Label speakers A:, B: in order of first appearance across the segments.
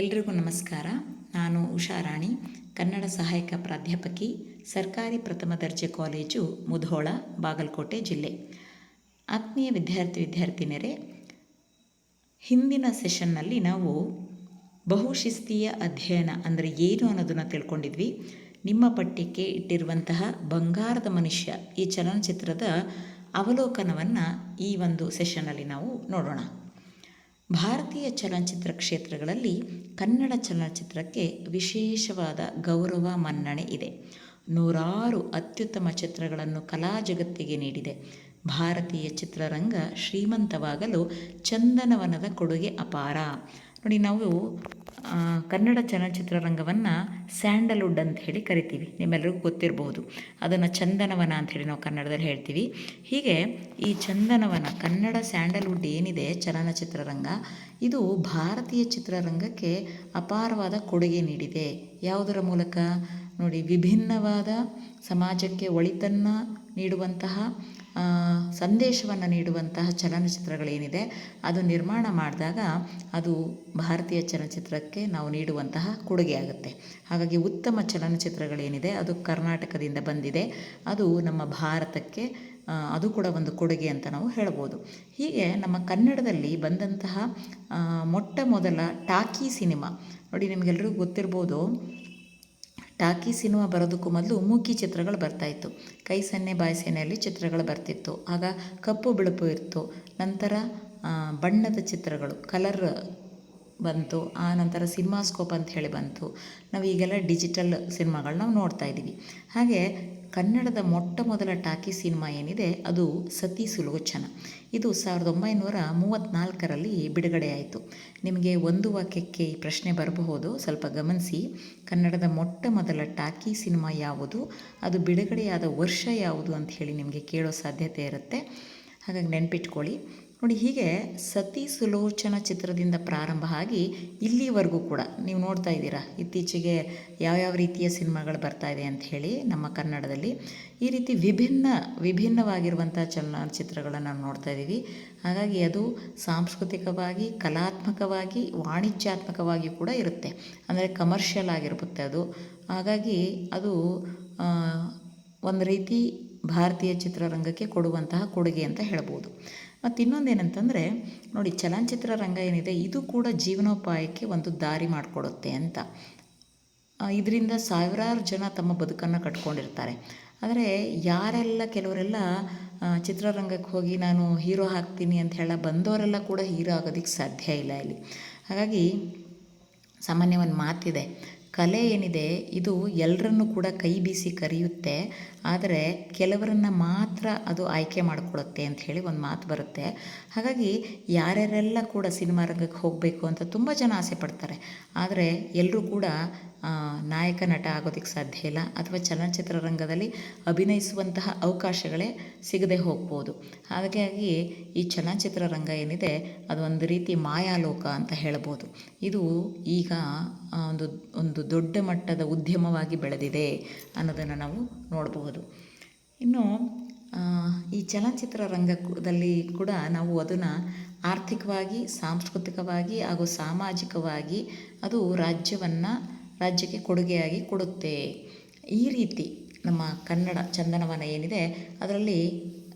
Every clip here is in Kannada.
A: ಎಲ್ರಿಗೂ ನಮಸ್ಕಾರ. ನಾನು ಉಷಾರಾಣಿ ಕನ್ನಡ ಸಹಾಯಕ ಪ್ರಾಧ್ಯಾಪಕಿ, ಸರ್ಕಾರಿ ಪ್ರಥಮ ದರ್ಜೆ ಕಾಲೇಜು ಮುಧೋಳ, ಬಾಗಲಕೋಟೆ ಜಿಲ್ಲೆ. ಆತ್ಮೀಯ ವಿದ್ಯಾರ್ಥಿ ವಿದ್ಯಾರ್ಥಿನಿಯರೇ, ಹಿಂದಿನ ಸೆಷನ್ನಲ್ಲಿ ನಾವು ಬಹುಶಿಸ್ತೀಯ ಅಧ್ಯಯನ ಅಂದರೆ ಏನು ಅನ್ನೋದನ್ನು ತಿಳ್ಕೊಂಡಿದ್ವಿ. ನಿಮ್ಮ ಪಠ್ಯಕ್ಕೆ ಇಟ್ಟಿರುವಂತಹ ಬಂಗಾರದ ಮನುಷ್ಯ ಈ ಚಲನಚಿತ್ರದ ಅವಲೋಕನವನ್ನು ಈ ಒಂದು ಸೆಷನ್ನಲ್ಲಿ ನಾವು ನೋಡೋಣ. ಭಾರತೀಯ ಚಲನಚಿತ್ರ ಕ್ಷೇತ್ರಗಳಲ್ಲಿ ಕನ್ನಡ ಚಲನಚಿತ್ರಕ್ಕೆ ವಿಶೇಷವಾದ ಗೌರವ ಮನ್ನಣೆ ಇದೆ. ನೂರಾರು ಅತ್ಯುತ್ತಮ ಚಿತ್ರಗಳನ್ನು ಕಲಾ ಜಗತ್ತಿಗೆ ನೀಡಿದೆ. ಭಾರತೀಯ ಚಿತ್ರರಂಗ ಶ್ರೀಮಂತವಾಗಲು ಚಂದನವನದ ಕೊಡುಗೆ ಅಪಾರ. ನೋಡಿ, ನಾವು ಕನ್ನಡ ಚಲನಚಿತ್ರರಂಗವನ್ನು ಸ್ಯಾಂಡಲ್ವುಡ್ ಅಂತ ಹೇಳಿ ಕರಿತೀವಿ. ನಿಮ್ಮೆಲ್ಲರಿಗೂ ಗೊತ್ತಿರಬಹುದು ಅದನ್ನು ಚಂದನವನ ಅಂತ ಹೇಳಿ ನಾವು ಕನ್ನಡದಲ್ಲಿ ಹೇಳ್ತೀವಿ. ಹೀಗೆ ಈ ಚಂದನವನ, ಕನ್ನಡ ಸ್ಯಾಂಡಲ್ವುಡ್ ಏನಿದೆ ಚಲನಚಿತ್ರರಂಗ? ಇದು ಭಾರತೀಯ ಚಿತ್ರರಂಗಕ್ಕೆ ಅಪಾರವಾದ ಕೊಡುಗೆ ನೀಡಿದೆ. ಯಾವುದರ ಮೂಲಕ? ನೋಡಿ, ವಿಭಿನ್ನವಾದ ಸಮಾಜಕ್ಕೆ ಒಳಿತನ್ನು ನೀಡುವಂತಹ ಸಂದೇಶವನ್ನು ನೀಡುವಂತಹ ಚಲನಚಿತ್ರಗಳೇನಿದೆ, ಅದು ನಿರ್ಮಾಣ ಮಾಡಿದಾಗ ಅದು ಭಾರತೀಯ ಚಲನಚಿತ್ರಕ್ಕೆ ನಾವು ನೀಡುವಂತಹ ಕೊಡುಗೆ ಆಗುತ್ತೆ. ಹಾಗಾಗಿ ಉತ್ತಮ ಚಲನಚಿತ್ರಗಳೇನಿದೆ, ಅದು ಕರ್ನಾಟಕದಿಂದ ಬಂದಿದೆ, ಅದು ನಮ್ಮ ಭಾರತಕ್ಕೆ ಅದು ಕೂಡ ಒಂದು ಕೊಡುಗೆ ಅಂತ ನಾವು ಹೇಳ್ಬೋದು. ಹೀಗೆ ನಮ್ಮ ಕನ್ನಡದಲ್ಲಿ ಬಂದಂತಹ ಮೊಟ್ಟ ಮೊದಲ ಟಾಕಿ ಸಿನಿಮಾ, ನೋಡಿ ನಿಮಗೆಲ್ಲರಿಗೂ ಗೊತ್ತಿರ್ಬೋದು ಟಾಕಿ ಸಿನಿಮಾ ಬರೋದಕ್ಕೂ ಮೊದಲು ಮೂಕಿ ಚಿತ್ರಗಳು ಬರ್ತಾಯಿತ್ತು. ಕೈ ಸನ್ನೆ ಬಾಯಿ ಚಿತ್ರಗಳು ಬರ್ತಿತ್ತು. ಆಗ ಕಪ್ಪು ಬಿಳುಪು ಇತ್ತು. ನಂತರ ಬಣ್ಣದ ಚಿತ್ರಗಳು, ಕಲರ್ ಬಂತು. ಆ ನಂತರ ಸಿನಿಮಾಸ್ಕೋಪ್ ಅಂತ ಹೇಳಿ ಬಂತು. ನಾವು ಈಗೆಲ್ಲ ಡಿಜಿಟಲ್ ಸಿನಿಮಾಗಳು ನಾವು ನೋಡ್ತಾ ಇದ್ದೀವಿ. ಹಾಗೆ ಕನ್ನಡದ ಮೊಟ್ಟ ಮೊದಲ ಟಾಕಿ ಸಿನಿಮಾ ಏನಿದೆ, ಅದು ಸತಿ ಸುಲೋಚನ. ಇದು ಸಾವಿರದ ಒಂಬೈನೂರ ಮೂವತ್ತ್ನಾಲ್ಕರಲ್ಲಿ ಬಿಡುಗಡೆಯಾಯಿತು. ನಿಮಗೆ ಒಂದು ವಾಕ್ಯಕ್ಕೆ ಈ ಪ್ರಶ್ನೆ ಬರಬಹುದು. ಸ್ವಲ್ಪ ಗಮನಿಸಿ. ಕನ್ನಡದ ಮೊಟ್ಟ ಮೊದಲ ಟಾಕಿ ಸಿನಿಮಾ ಯಾವುದು? ಅದು ಬಿಡುಗಡೆಯಾದ ವರ್ಷ ಯಾವುದು ಅಂತ ಹೇಳಿ ನಿಮಗೆ ಕೇಳೋ ಸಾಧ್ಯತೆ ಇರುತ್ತೆ. ಹಾಗಾಗಿ ನೆನ್ಪಿಟ್ಕೊಳ್ಳಿ. ನೋಡಿ, ಹೀಗೆ ಸತಿ ಸುಲೋಚನ ಚಿತ್ರದಿಂದ ಪ್ರಾರಂಭ ಆಗಿ ಇಲ್ಲಿವರೆಗೂ ಕೂಡ ನೀವು ನೋಡ್ತಾ ಇದ್ದೀರಾ, ಇತ್ತೀಚೆಗೆ ಯಾವ್ಯಾವ ರೀತಿಯ ಸಿನಿಮಾಗಳು ಬರ್ತಾ ಇದೆ ಅಂತ ಹೇಳಿ ನಮ್ಮ ಕನ್ನಡದಲ್ಲಿ. ಈ ರೀತಿ ವಿಭಿನ್ನ, ವಿಭಿನ್ನವಾಗಿರುವಂಥ ಚಲನಚಿತ್ರಗಳನ್ನು ನಾವು ನೋಡ್ತಾ ಇದ್ದೀವಿ. ಹಾಗಾಗಿ ಅದು ಸಾಂಸ್ಕೃತಿಕವಾಗಿ, ಕಲಾತ್ಮಕವಾಗಿ, ವಾಣಿಜ್ಯಾತ್ಮಕವಾಗಿ ಕೂಡ ಇರುತ್ತೆ. ಅಂದರೆ ಕಮರ್ಷಿಯಲ್ ಆಗಿರುತ್ತೆ ಅದು. ಹಾಗಾಗಿ ಅದು ಒಂದು ರೀತಿ ಭಾರತೀಯ ಚಿತ್ರರಂಗಕ್ಕೆ ಕೊಡುವಂತಹ ಕೊಡುಗೆ ಅಂತ ಹೇಳ್ಬೋದು. ಮತ್ತು ಇನ್ನೊಂದು ಏನಂತಂದರೆ ನೋಡಿ ಚಲನಚಿತ್ರ ರಂಗ ಏನಿದೆ, ಇದು ಕೂಡ ಜೀವನೋಪಾಯಕ್ಕೆ ಒಂದು ದಾರಿ ಮಾಡಿಕೊಡುತ್ತೆ ಅಂತ. ಇದರಿಂದ ಸಾವಿರಾರು ಜನ ತಮ್ಮ ಬದುಕನ್ನು ಕಟ್ಕೊಂಡಿರ್ತಾರೆ. ಆದರೆ ಯಾರೆಲ್ಲ ಕೆಲವರೆಲ್ಲ ಚಿತ್ರರಂಗಕ್ಕೆ ಹೋಗಿ ನಾನು ಹೀರೋ ಹಾಕ್ತೀನಿ ಅಂತ ಹೇಳ ಬಂದವರೆಲ್ಲ ಕೂಡ ಹೀರೋ ಆಗೋದಕ್ಕೆ ಸಾಧ್ಯ ಇಲ್ಲ ಇಲ್ಲಿ. ಹಾಗಾಗಿ ಸಾಮಾನ್ಯ ಒಂದು ಮಾತಿದೆ. ಕಲೆ ಏನಿದೆ, ಇದು ಎಲ್ಲರನ್ನು ಕೂಡ ಕೈ ಬೀಸಿ ಕರೆಯುತ್ತೆ, ಆದರೆ ಕೆಲವರನ್ನು ಮಾತ್ರ ಅದು ಆಯ್ಕೆ ಮಾಡಿಕೊಡುತ್ತೆ ಅಂತ ಹೇಳಿ ಒಂದು ಮಾತು ಬರುತ್ತೆ. ಹಾಗಾಗಿ ಯಾರ್ಯಾರೆಲ್ಲ ಕೂಡ ಸಿನಿಮಾ ರಂಗಕ್ಕೆ ಹೋಗಬೇಕು ಅಂತ ತುಂಬ ಜನ ಆಸೆ ಪಡ್ತಾರೆ. ಆದರೆ ಎಲ್ಲರೂ ಕೂಡ ನಾಯಕ, ನಟ ಆಗೋದಕ್ಕೆ ಸಾಧ್ಯ ಇಲ್ಲ, ಅಥವಾ ಚಲನಚಿತ್ರ ರಂಗದಲ್ಲಿ ಅಭಿನಯಿಸುವಂತಹ ಅವಕಾಶಗಳೇ ಸಿಗದೆ ಹೋಗ್ಬೋದು. ಹಾಗಾಗಿ ಈ ಚಲನಚಿತ್ರ ರಂಗ ಏನಿದೆ, ಅದು ಒಂದು ರೀತಿ ಮಾಯಾಲೋಕ ಅಂತ ಹೇಳ್ಬೋದು. ಇದು ಈಗ ಒಂದು ಒಂದು ದೊಡ್ಡ ಮಟ್ಟದ ಉದ್ಯಮವಾಗಿ ಬೆಳೆದಿದೆ ಅನ್ನೋದನ್ನು ನಾವು ನೋಡಬಹುದು. ಇನ್ನು ಈ ಚಲನಚಿತ್ರ ರಂಗದಲ್ಲಿ ಕೂಡ ನಾವು ಅದನ್ನು ಆರ್ಥಿಕವಾಗಿ, ಸಾಂಸ್ಕೃತಿಕವಾಗಿ ಹಾಗೂ ಸಾಮಾಜಿಕವಾಗಿ ಅದು ರಾಜ್ಯವನ್ನು, ರಾಜ್ಯಕ್ಕೆ ಕೊಡುಗೆಯಾಗಿ ಕೊಡುತ್ತೆ. ಈ ರೀತಿ ನಮ್ಮ ಕನ್ನಡ ಚಂದನವನ ಏನಿದೆ, ಅದರಲ್ಲಿ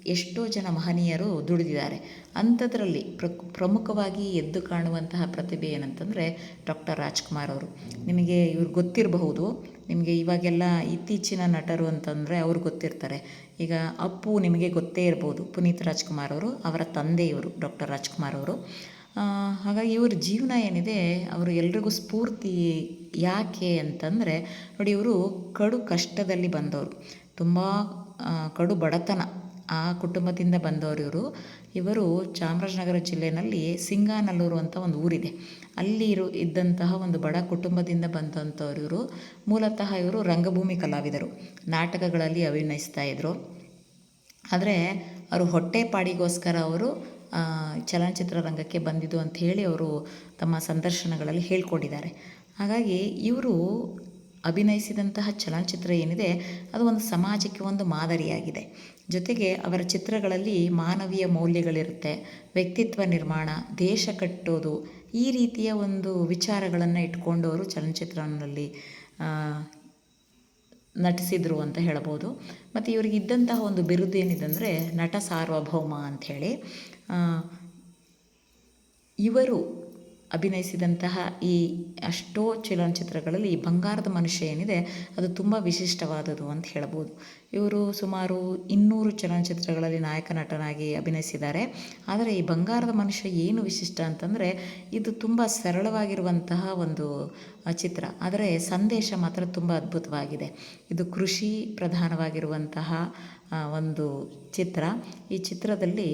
A: ಎಷ್ಟೋ ಜನ ಮಹನೀಯರು ದುಡಿದಿದ್ದಾರೆ. ಅಂಥದ್ರಲ್ಲಿ ಪ್ರ, ಪ್ರಮುಖವಾಗಿ ಎದ್ದು ಕಾಣುವಂತಹ ಪ್ರತಿಭೆ ಏನಂತಂದರೆ ಡಾಕ್ಟರ್ ರಾಜ್ಕುಮಾರ್ ಅವರು. ನಿಮಗೆ ಇವ್ರು ಗೊತ್ತಿರಬಹುದು, ನಿಮಗೆ ಇವಾಗೆಲ್ಲ ಇತ್ತೀಚಿನ ನಟರು ಅಂತಂದರೆ ಅವ್ರು ಗೊತ್ತಿರ್ತಾರೆ. ಈಗ ಅಪ್ಪು ನಿಮಗೆ ಗೊತ್ತೇ ಇರ್ಬೋದು, ಪುನೀತ್ ರಾಜ್ಕುಮಾರ್ ಅವರು, ಅವರ ತಂದೆಯವರು ಡಾಕ್ಟರ್ ರಾಜ್ಕುಮಾರ್ ಅವರು. ಹಾಗಾಗಿ ಇವ್ರ ಜೀವನ ಏನಿದೆ, ಅವರು ಎಲ್ರಿಗೂ ಸ್ಫೂರ್ತಿ ಯಾಕೆ ಅಂತಂದರೆ ನೋಡಿ ಇವರು ಕಡು ಕಷ್ಟದಲ್ಲಿ ಬಂದವರು. ತುಂಬ ಕಡು ಬಡತನ. ಆ ಕುಟುಂಬದಿಂದ ಬಂದವರು ಇವರು. ಇವರು ಚಾಮರಾಜನಗರ ಜಿಲ್ಲೆಯಲ್ಲಿ ಸಿಂಗಾನಲ್ಲೂರು ಅಂತ ಒಂದು ಊರಿದೆ. ಅಲ್ಲಿ ಇರು ಇದ್ದಂತಹ ಒಂದು ಬಡ ಕುಟುಂಬದಿಂದ ಬಂದಂಥವ್ರು ಇವರು. ಮೂಲತಃ ಇವರು ರಂಗಭೂಮಿ ಕಲಾವಿದರು. ನಾಟಕಗಳಲ್ಲಿ ಅಭಿನಯಿಸ್ತಾ ಇದ್ದರು ಆದರೆ ಅವರು ಹೊಟ್ಟೆಪಾಡಿಗೋಸ್ಕರ ಅವರು ಚಲನಚಿತ್ರ ರಂಗಕ್ಕೆ ಬಂದಿದ್ದು ಅಂತ ಹೇಳಿ ಅವರು ತಮ್ಮ ಸಂದರ್ಶನಗಳಲ್ಲಿ ಹೇಳ್ಕೊಂಡಿದ್ದಾರೆ. ಹಾಗಾಗಿ ಇವರು ಅಭಿನಯಿಸಿದಂತಹ ಚಲನಚಿತ್ರ ಏನಿದೆ, ಅದು ಒಂದು ಸಮಾಜಕ್ಕೆ ಒಂದು ಮಾದರಿಯಾಗಿದೆ. ಜೊತೆಗೆ ಅವರ ಚಿತ್ರಗಳಲ್ಲಿ ಮಾನವೀಯ ಮೌಲ್ಯಗಳಿರುತ್ತೆ, ವ್ಯಕ್ತಿತ್ವ ನಿರ್ಮಾಣ, ದೇಶ ಕಟ್ಟೋದು, ಈ ರೀತಿಯ ಒಂದು ವಿಚಾರಗಳನ್ನು ಇಟ್ಕೊಂಡು ಅವರು ಚಲನಚಿತ್ರನಲ್ಲಿ ನಟಿಸಿದರು ಅಂತ ಹೇಳ್ಬೋದು. ಮತ್ತು ಇವರಿಗೆ ಇದ್ದಂತಹ ಒಂದು ಬಿರುದು ಏನಿದೆ ಅಂದರೆ ನಟ ಸಾರ್ವಭೌಮ ಅಂಥೇಳಿ. ಇವರು ಅಭಿನಯಿಸಿದಂತಹ ಈ ಅಷ್ಟೋ ಚಲನಚಿತ್ರಗಳಲ್ಲಿ ಈ ಬಂಗಾರದ ಮನುಷ್ಯ ಏನಿದೆ, ಅದು ತುಂಬ ವಿಶಿಷ್ಟವಾದದ್ದು ಅಂತ ಹೇಳ್ಬೋದು. ಇವರು ಸುಮಾರು ಇನ್ನೂರು ಚಲನಚಿತ್ರಗಳಲ್ಲಿ ನಾಯಕ ನಟನಾಗಿ ಅಭಿನಯಿಸಿದ್ದಾರೆ. ಆದರೆ ಈ ಬಂಗಾರದ ಮನುಷ್ಯ ಏನು ವಿಶಿಷ್ಟ ಅಂತಂದರೆ, ಇದು ತುಂಬ ಸರಳವಾಗಿರುವಂತಹ ಒಂದು ಚಿತ್ರ. ಆದರೆ ಸಂದೇಶ ಮಾತ್ರ ತುಂಬ ಅದ್ಭುತವಾಗಿದೆ. ಇದು ಕೃಷಿ ಪ್ರಧಾನವಾಗಿರುವಂತಹ ಒಂದು ಚಿತ್ರ. ಈ ಚಿತ್ರದಲ್ಲಿ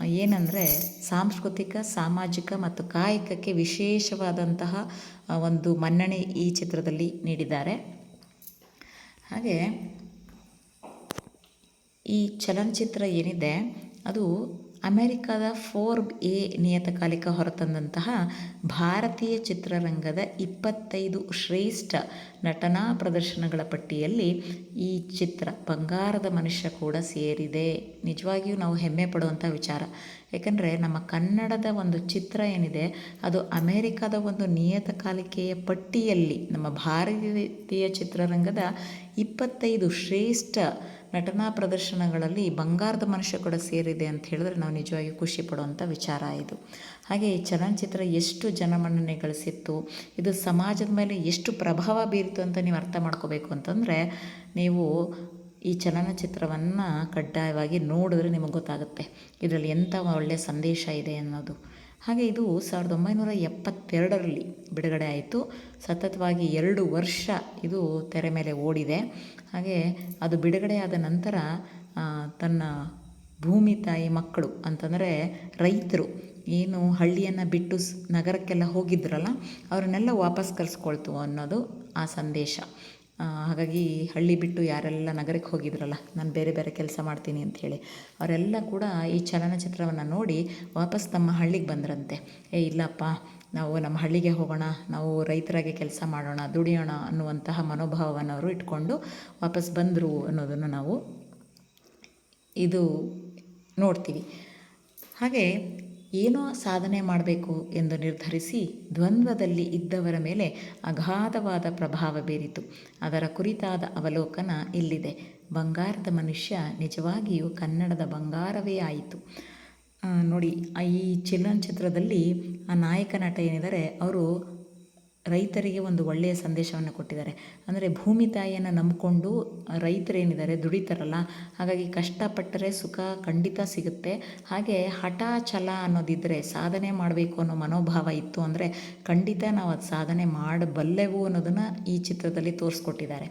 A: ಏನಂದರೆ ಸಾಂಸ್ಕೃತಿಕ, ಸಾಮಾಜಿಕ ಮತ್ತು ಕಾಯಕಕ್ಕೆ ವಿಶೇಷವಾದಂತಹ ಒಂದು ಮನ್ನಣೆ ಈ ಚಿತ್ರದಲ್ಲಿ ನೀಡಿದ್ದಾರೆ. ಹಾಗೆ ಈ ಚಲನಚಿತ್ರ ಏನಿದೆ, ಅದು ಅಮೆರಿಕದ ಫೋರ್ಬ್ ಎ ನಿಯತಕಾಲಿಕ ಹೊರತಂದಂತಹ ಭಾರತೀಯ ಚಿತ್ರರಂಗದ ಇಪ್ಪತ್ತೈದು ಶ್ರೇಷ್ಠ ನಟನಾ ಪ್ರದರ್ಶನಗಳ ಪಟ್ಟಿಯಲ್ಲಿ ಈ ಚಿತ್ರ ಬಂಗಾರದ ಮನುಷ್ಯ ಕೂಡ ಸೇರಿದೆ. ನಿಜವಾಗಿಯೂ ನಾವು ಹೆಮ್ಮೆ ಪಡುವಂಥ ವಿಚಾರ. ಯಾಕಂದರೆ ನಮ್ಮ ಕನ್ನಡದ ಒಂದು ಚಿತ್ರ ಏನಿದೆ, ಅದು ಅಮೇರಿಕಾದ ಒಂದು ನಿಯತಕಾಲಿಕೆಯ ಪಟ್ಟಿಯಲ್ಲಿ, ನಮ್ಮ ಭಾರತೀಯ ಚಿತ್ರರಂಗದ ಇಪ್ಪತ್ತೈದು ಶ್ರೇಷ್ಠ ನಟನಾ ಪ್ರದರ್ಶನಗಳಲ್ಲಿ ಬಂಗಾರದ ಮನುಷ್ಯ ಕೂಡ ಸೇರಿದೆ ಅಂತ ಹೇಳಿದ್ರೆ ನಾವು ನಿಜವಾಗಿಯೂ ಖುಷಿ ಪಡುವಂಥ ವಿಚಾರ ಇದು. ಹಾಗೆ ಈ ಚಲನಚಿತ್ರ ಎಷ್ಟು ಜನಮನ್ನಣೆ ಗಳಿಸಿತ್ತು, ಇದು ಸಮಾಜದ ಮೇಲೆ ಎಷ್ಟು ಪ್ರಭಾವ ಬೀರಿತು ಅಂತ ನೀವು ಅರ್ಥ ಮಾಡ್ಕೋಬೇಕು ಅಂತಂದರೆ, ನೀವು ಈ ಚಲನಚಿತ್ರವನ್ನು ಕಡ್ಡಾಯವಾಗಿ ನೋಡಿದ್ರೆ ನಿಮಗೆ ಗೊತ್ತಾಗುತ್ತೆ. ಇದರಲ್ಲಿ ಎಂಥ ಒಳ್ಳೆಯ ಸಂದೇಶ ಇದೆ ಅನ್ನೋದು. ಹಾಗೆ ಇದು ಸಾವಿರದ ಒಂಬೈನೂರ ಎಪ್ಪತ್ತೆರಡರಲ್ಲಿ ಬಿಡುಗಡೆ ಆಯಿತು. ಸತತವಾಗಿ ಎರಡು ವರ್ಷ ಇದು ತೆರೆ ಮೇಲೆ ಓಡಿದೆ. ಹಾಗೆ ಅದು ಬಿಡುಗಡೆಯಾದ ನಂತರ ತನ್ನ ಭೂಮಿ ತಾಯಿ ಮಕ್ಕಳು ಅಂತಂದರೆ ರೈತರು, ಏನು ಹಳ್ಳಿಯನ್ನು ಬಿಟ್ಟು ನಗರಕ್ಕೆಲ್ಲ ಹೋಗಿದ್ರಲ್ಲ, ಅವರನ್ನೆಲ್ಲ ವಾಪಸ್ ಕರೆಸ್ಕೊಳ್ತು ಅನ್ನೋದು ಆ ಸಂದೇಶ. ಹಾಗಾಗಿ ಹಳ್ಳಿ ಬಿಟ್ಟು ಯಾರೆಲ್ಲ ನಗರಕ್ಕೆ ಹೋಗಿದ್ರಲ್ಲ, ನಾನು ಬೇರೆ ಬೇರೆ ಕೆಲಸ ಮಾಡ್ತೀನಿ ಅಂಥೇಳಿ ಅವರೆಲ್ಲ ಕೂಡ ಈ ಚಲನಚಿತ್ರವನ್ನು ನೋಡಿ ವಾಪಸ್ ತಮ್ಮ ಹಳ್ಳಿಗೆ ಬಂದ್ರಂತೆ. ಏ, ಇಲ್ಲಪ್ಪ, ನಾವು ನಮ್ಮ ಹಳ್ಳಿಗೆ ಹೋಗೋಣ, ನಾವು ರೈತರಾಗಿ ಕೆಲಸ ಮಾಡೋಣ, ದುಡಿಯೋಣ ಅನ್ನುವಂತಹ ಮನೋಭಾವವನ್ನು ಅವರು ಇಟ್ಕೊಂಡು ವಾಪಸ್ ಬಂದರು ಅನ್ನೋದನ್ನು ನಾವು ಇದು ನೋಡ್ತೀವಿ. ಹಾಗೆ ಏನೋ ಸಾಧನೆ ಮಾಡಬೇಕು ಎಂದು ನಿರ್ಧರಿಸಿ ದ್ವಂದ್ವದಲ್ಲಿ ಇದ್ದವರ ಮೇಲೆ ಅಗಾಧವಾದ ಪ್ರಭಾವ ಬೀರಿತು. ಅದರ ಕುರಿತಾದ ಅವಲೋಕನ ಇಲ್ಲಿದೆ. ಬಂಗಾರದ ಮನುಷ್ಯ ನಿಜವಾಗಿಯೂ ಕನ್ನಡದ ಬಂಗಾರವೇ ಆಯಿತು. ನೋಡಿ, ಈ ಚಲನಚಿತ್ರದಲ್ಲಿ ಆ ನಾಯಕ ನಟ ಏನಿದ್ದಾರೆ ಅವರು ರೈತರಿಗೆ ಒಂದು ಒಳ್ಳೆಯ ಸಂದೇಶವನ್ನು ಕೊಟ್ಟಿದ್ದಾರೆ. ಅಂದರೆ ಭೂಮಿ ತಾಯಿಯನ್ನು ನಂಬಿಕೊಂಡು ರೈತರೇನಿದ್ದಾರೆ ದುಡಿತಾರಲ್ಲ, ಹಾಗಾಗಿ ಕಷ್ಟಪಟ್ಟರೆ ಸುಖ ಖಂಡಿತ ಸಿಗುತ್ತೆ. ಹಾಗೆ ಹಠ ಛಲ ಅನ್ನೋದಿದ್ದರೆ ಸಾಧನೆ ಮಾಡಬೇಕು ಅನ್ನೋ ಮನೋಭಾವ ಇತ್ತು ಅಂದರೆ ಖಂಡಿತ ನಾವು ಅದು ಸಾಧನೆ ಮಾಡಬಲ್ಲೆವು ಅನ್ನೋದನ್ನು ಈ ಚಿತ್ರದಲ್ಲಿ ತೋರಿಸ್ಕೊಟ್ಟಿದ್ದಾರೆ.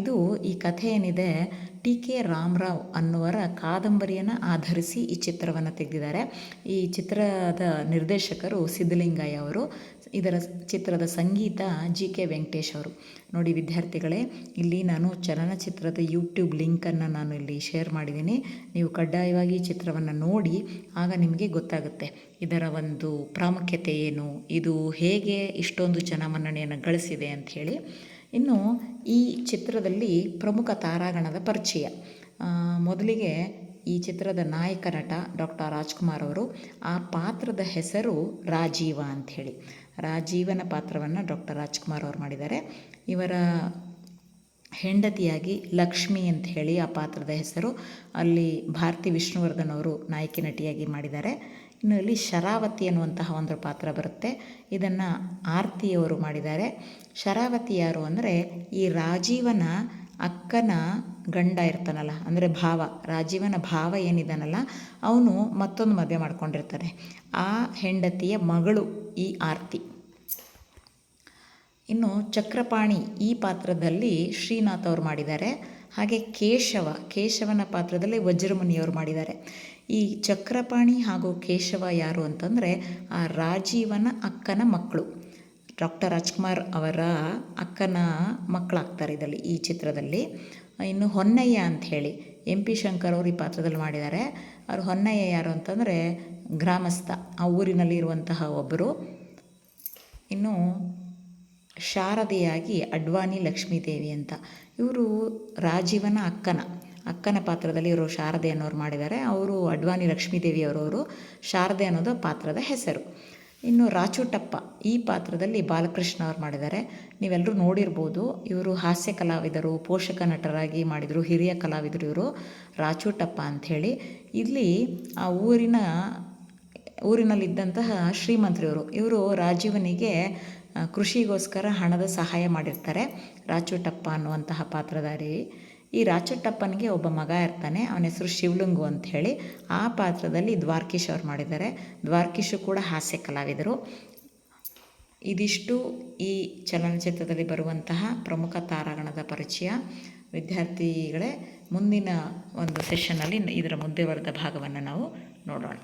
A: ಇದು ಈ ಕಥೆ ಏನಿದೆ, ಟಿ ಕೆ ರಾಮರಾವ್ ಅನ್ನುವರ ಕಾದಂಬರಿಯನ್ನು ಆಧರಿಸಿ ಈ ಚಿತ್ರವನ್ನು ತೆಗೆದಿದ್ದಾರೆ. ಈ ಚಿತ್ರದ ನಿರ್ದೇಶಕರು ಸಿದ್ಧಲಿಂಗಯ್ಯ ಅವರು. ಇದರ ಚಿತ್ರದ ಸಂಗೀತ ಜಿ ಕೆ ವೆಂಕಟೇಶ್ ಅವರು. ನೋಡಿ ವಿದ್ಯಾರ್ಥಿಗಳೇ, ಇಲ್ಲಿ ನಾನು ಚಲನಚಿತ್ರದ ಯೂಟ್ಯೂಬ್ ಲಿಂಕನ್ನು ನಾನು ಇಲ್ಲಿ ಶೇರ್ ಮಾಡಿದ್ದೀನಿ. ನೀವು ಕಡ್ಡಾಯವಾಗಿ ಚಿತ್ರವನ್ನು ನೋಡಿ, ಆಗ ನಿಮಗೆ ಗೊತ್ತಾಗುತ್ತೆ. ಇದರ ಒಂದು ಪ್ರಾಮುಖ್ಯತೆ ಏನು, ಇದು ಹೇಗೆ ಇಷ್ಟೊಂದು ಜನಮನ್ನಣೆಯನ್ನು ಗಳಿಸಿದೆ ಅಂಥೇಳಿ ಇನ್ನು ಈ ಚಿತ್ರದಲ್ಲಿ ಪ್ರಮುಖ ತಾರಾಗಣದ ಪರಿಚಯ. ಮೊದಲಿಗೆ ಈ ಚಿತ್ರದ ನಾಯಕ ನಟ ಡಾಕ್ಟರ್ ರಾಜ್ಕುಮಾರ್ ಅವರು, ಆ ಪಾತ್ರದ ಹೆಸರು ರಾಜೀವ ಅಂಥೇಳಿ ರಾಜೀವನ ಪಾತ್ರವನ್ನು ಡಾಕ್ಟರ್ ರಾಜ್ಕುಮಾರ್ ಅವರು ಮಾಡಿದ್ದಾರೆ. ಇವರ ಹೆಂಡತಿಯಾಗಿ ಲಕ್ಷ್ಮಿ ಅಂತ ಹೇಳಿ ಆ ಪಾತ್ರದ ಹೆಸರು. ಅಲ್ಲಿ ಭಾರತಿ ವಿಷ್ಣುವರ್ಧನ್ ಅವರು ನಾಯಕಿ ನಟಿಯಾಗಿ ಮಾಡಿದ್ದಾರೆ. ಇನ್ನು ಇಲ್ಲಿ ಶರಾವತಿ ಅನ್ನುವಂತಹ ಒಂದು ಪಾತ್ರ ಬರುತ್ತೆ. ಇದನ್ನು ಆರ್ತಿಯವರು ಮಾಡಿದ್ದಾರೆ. ಶರಾವತಿ ಯಾರು ಅಂದರೆ ಈ ರಾಜೀವನ ಅಕ್ಕನ ಗಂಡ ಇರ್ತಾನಲ್ಲ, ಅಂದರೆ ಭಾವ, ರಾಜೀವನ ಭಾವ ಏನಿದ್ದಾನಲ್ಲ ಅವನು ಮತ್ತೊಂದು ಮದುವೆ ಮಾಡ್ಕೊಂಡಿರ್ತಾನೆ ಆ ಹೆಂಡತಿಯ ಮಗಳು ಈ ಆರ್ತಿ. ಇನ್ನು ಚಕ್ರಪಾಣಿ ಈ ಪಾತ್ರದಲ್ಲಿ ಶ್ರೀನಾಥ್ ಅವರು ಮಾಡಿದ್ದಾರೆ. ಹಾಗೆ ಕೇಶವ, ಕೇಶವನ ಪಾತ್ರದಲ್ಲಿ ವಜ್ರಮುನಿಯವರು ಮಾಡಿದ್ದಾರೆ. ಈ ಚಕ್ರಪಾಣಿ ಹಾಗೂ ಕೇಶವ ಯಾರು ಅಂತಂದರೆ, ಆ ರಾಜೀವನ ಅಕ್ಕನ ಮಕ್ಕಳು. ಡಾಕ್ಟರ್ ರಾಜ್ಕುಮಾರ್ ಅವರ ಅಕ್ಕನ ಮಕ್ಕಳಾಗ್ತಾರೆ ಇದರಲ್ಲಿ ಈ ಚಿತ್ರದಲ್ಲಿ. ಇನ್ನು ಹೊನ್ನಯ್ಯ ಅಂಥೇಳಿ ಎಂ ಪಿ ಶಂಕರ್ ಅವರು ಈ ಪಾತ್ರದಲ್ಲಿ ಮಾಡಿದ್ದಾರೆ. ಅವರು ಹೊನ್ನಯ್ಯ ಯಾರು ಅಂತಂದರೆ ಗ್ರಾಮಸ್ಥ, ಆ ಊರಿನಲ್ಲಿ ಇರುವಂತಹ ಒಬ್ಬರು. ಇನ್ನು ಶಾರದೆಯಾಗಿ ಅಡ್ವಾನಿ ಲಕ್ಷ್ಮೀದೇವಿ ಅಂತ. ಇವರು ರಾಜೀವನ ಅಕ್ಕನ ಅಕ್ಕನ ಪಾತ್ರದಲ್ಲಿ ಇವರು ಶಾರದೆ ಅನ್ನೋರು ಮಾಡಿದ್ದಾರೆ. ಅವರು ಅಡ್ವಾನಿ ಲಕ್ಷ್ಮೀದೇವಿ ಅವರವರು, ಶಾರದೆ ಅನ್ನೋದು ಪಾತ್ರದ ಹೆಸರು. ಇನ್ನು ರಾಚುಟಪ್ಪ ಈ ಪಾತ್ರದಲ್ಲಿ ಬಾಲಕೃಷ್ಣ ಅವ್ರು ಮಾಡಿದ್ದಾರೆ. ನೀವೆಲ್ಲರೂ ನೋಡಿರ್ಬೋದು, ಇವರು ಹಾಸ್ಯ ಕಲಾವಿದರು, ಪೋಷಕ ನಟರಾಗಿ ಮಾಡಿದರು, ಹಿರಿಯ ಕಲಾವಿದರು ಇವರು. ರಾಚುಟಪ್ಪ ಅಂಥೇಳಿ. ಇಲ್ಲಿ ಆ ಊರಿನ, ಊರಿನಲ್ಲಿದ್ದಂತಹ ಶ್ರೀಮಂತರು ಇವರು ಇವರು ರಾಜೀವನಿಗೆ ಕೃಷಿಗೋಸ್ಕರ ಹಣದ ಸಹಾಯ ಮಾಡಿರ್ತಾರೆ. ರಾಚುಟಪ್ಪ ಅನ್ನುವಂತಹ ಪಾತ್ರಧಾರಿ. ಈ ರಾಚಟ್ಟಪ್ಪನಿಗೆ ಒಬ್ಬ ಮಗ ಇರ್ತಾನೆ, ಅವನ ಹೆಸರು ಶಿವಲಿಂಗು ಅಂತ ಹೇಳಿ ಆ ಪಾತ್ರದಲ್ಲಿ ದ್ವಾರ್ಕೀಶ್ ಅವ್ರು ಮಾಡಿದ್ದಾರೆ. ದ್ವಾರ್ಕೀಶು ಕೂಡ ಹಾಸ್ಯ ಕಲಾವಿದರು. ಇದಿಷ್ಟು ಈ ಚಲನಚಿತ್ರದಲ್ಲಿ ಬರುವಂತಹ ಪ್ರಮುಖ ತಾರಾಗಣದ ಪರಿಚಯ. ವಿದ್ಯಾರ್ಥಿಗಳೇ, ಮುಂದಿನ ಒಂದು ಸೆಷನ್ನಲ್ಲಿ ಇದರ ಮುಂದೆ ಬರೆದ ಭಾಗವನ್ನು ನಾವು ನೋಡೋಣ.